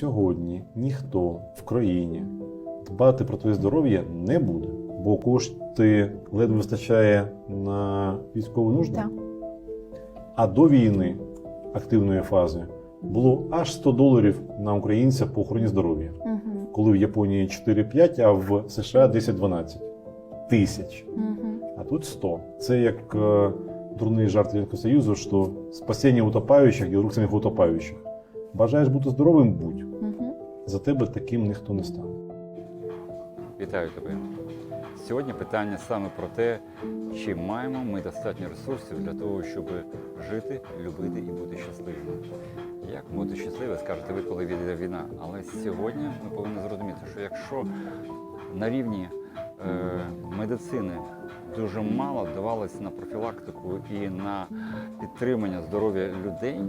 Сьогодні ніхто в країні дбати про твоє здоров'я не буде, бо кошти ледве вистачає на військову нужду. Так. А до війни активної фази було аж 100 доларів на українця по охороні здоров'я, Угу. коли в Японії 4-5, а в США 10-12 тисяч. Угу. А тут 100. Це як е, дурний жарт Союзу, що спасіння утопаючих є рук самих утопаючих. Бажаєш бути здоровим, будь. Угу. За тебе таким ніхто не стане. Вітаю тебе. Сьогодні питання саме про те, чи маємо ми достатньо ресурсів для того, щоб жити, любити і бути щасливими. Як бути щасливим, скажете ви, коли відійде війна. Але сьогодні ми повинні зрозуміти, що якщо на рівні е, медицини дуже мало давалось на профілактику і на підтримання здоров'я людей,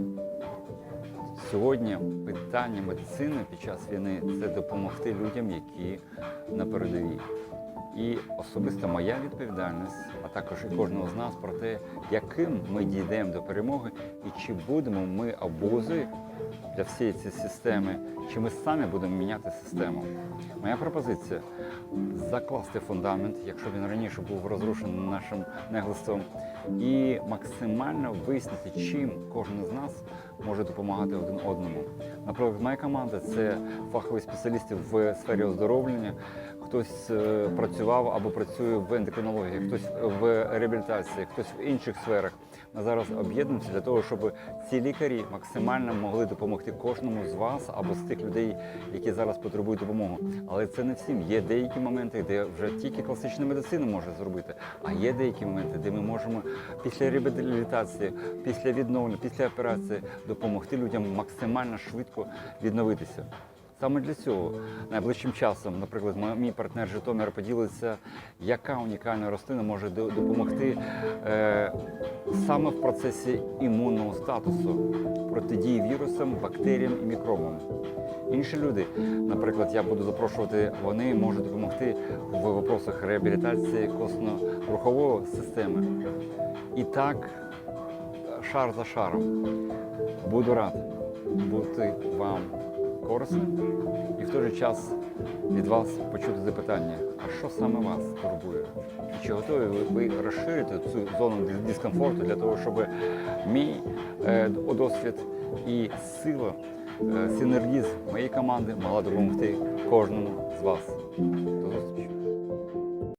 Сьогодні питання медицини під час війни це допомогти людям, які на передовій. І особисто моя відповідальність, а також і кожного з нас про те, яким ми дійдемо до перемоги, і чи будемо ми обузи для всієї цієї системи, чи ми самі будемо міняти систему. Моя пропозиція закласти фундамент, якщо він раніше був розрушений нашим неглаством, і максимально вияснити, чим кожен з нас може допомагати один одному. Наприклад, моя команда це фахові спеціалісти в сфері оздоровлення. Хтось е, працював або працює в ендокринології, хтось в реабілітації, хтось в інших сферах. Ми зараз об'єднуємося для того, щоб ці лікарі максимально могли допомогти кожному з вас або з тих людей, які зараз потребують допомоги. Але це не всім. Є деякі моменти, де вже тільки класична медицина може зробити, а є деякі моменти, де ми можемо після реабілітації, після відновлення, після операції допомогти людям максимально швидко відновитися. Саме для цього найближчим часом, наприклад, мій партнер з Житомира поділиться, яка унікальна рослина може допомогти е, саме в процесі імунного статусу протидії вірусам, бактеріям і мікробам. Інші люди, наприклад, я буду запрошувати, вони можуть допомогти в вопросах реабілітації косно-рухової системи. І так, шар за шаром. Буду рад бути вам корисним і в той же час від вас почути запитання, а що саме вас турбує? Чи готові ви, ви розширити цю зону дискомфорту для того, щоб мій е, досвід і сила, е, синергізм моєї команди могла допомогти кожному з вас. До зустрічі!